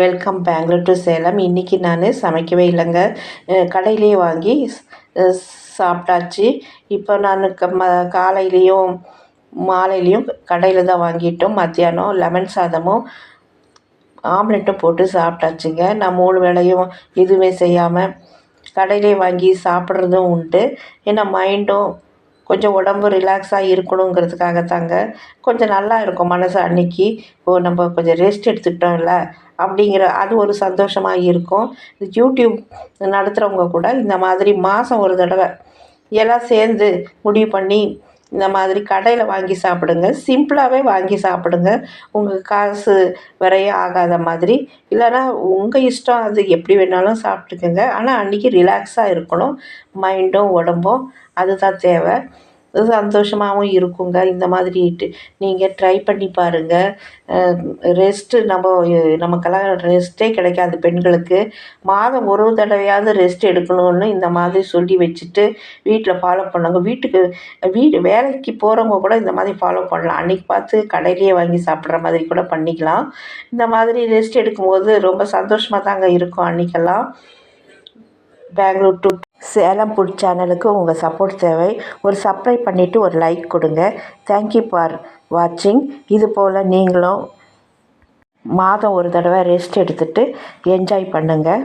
Welcome Bangalore to Salem இன்றைக்கி நான் சமைக்கவே இல்லைங்க. கடையிலேயே வாங்கி சாப்பிட்டாச்சு. இப்போ நான் க ம காலையிலையும் மாலையிலையும் கடையில் தான் வாங்கிட்டோம். மத்தியானம் லெமன் சாதமும் ஆம்லெட்டும் போட்டு சாப்பிட்டாச்சுங்க. நான் மூணு வேளையும் எதுவுமே செய்யாமல் கடையிலே வாங்கி சாப்பிட்றதும் உண்டு. ஏன்னா மைண்டும் கொஞ்சம் உடம்பு ரிலாக்ஸாக இருக்கணுங்கிறதுக்காக தாங்க கொஞ்சம் நல்லா இருக்கும் மனசு அன்னைக்கு. ஓ நம்ம கொஞ்சம் ரெஸ்ட் எடுத்துக்கிட்டோம்ல அப்படிங்கிற அது ஒரு சந்தோஷமாக இருக்கும். யூடியூப் நடத்துகிறவங்க கூட இந்த மாதிரி மாதம் ஒரு தடவை எல்லாம் சேர்ந்து முடிவு பண்ணி இந்த மாதிரி கடையில் வாங்கி சாப்பிடுங்க. சிம்பிளாகவே வாங்கி சாப்பிடுங்க. உங்கள் காசு விரைய ஆகாத மாதிரி. இல்லைன்னா உங்கள் இஷ்டம் அது எப்படி வேணாலும் சாப்பிட்டுக்குங்க. ஆனால் அன்றைக்கி ரிலாக்ஸாக இருக்கணும். மைண்டும் உடம்பும் அதுதான் தேவை. சந்தோஷமாகவும் இருக்குங்க. இந்த மாதிரி நீங்கள் ட்ரை பண்ணி பாருங்கள் ரெஸ்ட்டு நம்ம நமக்கெல்லாம் ரெஸ்ட்டே கிடைக்காது பெண்களுக்கு. மாதம் ஒரு தடவையாவது ரெஸ்ட் எடுக்கணும்னு இந்த மாதிரி சொல்லி வச்சுட்டு வீட்டில் ஃபாலோ பண்ணுங்க. வீட்டுக்கு வீடு வேலைக்கு போகிறவங்க கூட இந்த மாதிரி ஃபாலோ பண்ணலாம். அன்றைக்கி பார்த்து கடையிலேயே வாங்கி சாப்பிட்ற மாதிரி கூட பண்ணிக்கலாம். இந்த மாதிரி ரெஸ்ட் எடுக்கும்போது ரொம்ப சந்தோஷமாக தாங்க இருக்கும் அன்றைக்கெல்லாம் பெங்களூர் டு சேலம் ஃபுட் சேனலுக்கு உங்கள் சப்போர்ட் தேவை. ஒரு சப்ஸ்கிரைப் பண்ணிவிட்டு ஒரு லைக் கொடுங்க. தேங்க்யூ ஃபார் வாட்சிங் இது போல் நீங்களும் மாதம் ஒரு தடவை ரெஸ்ட் எடுத்துகிட்டு என்ஜாய் பண்ணுங்கள்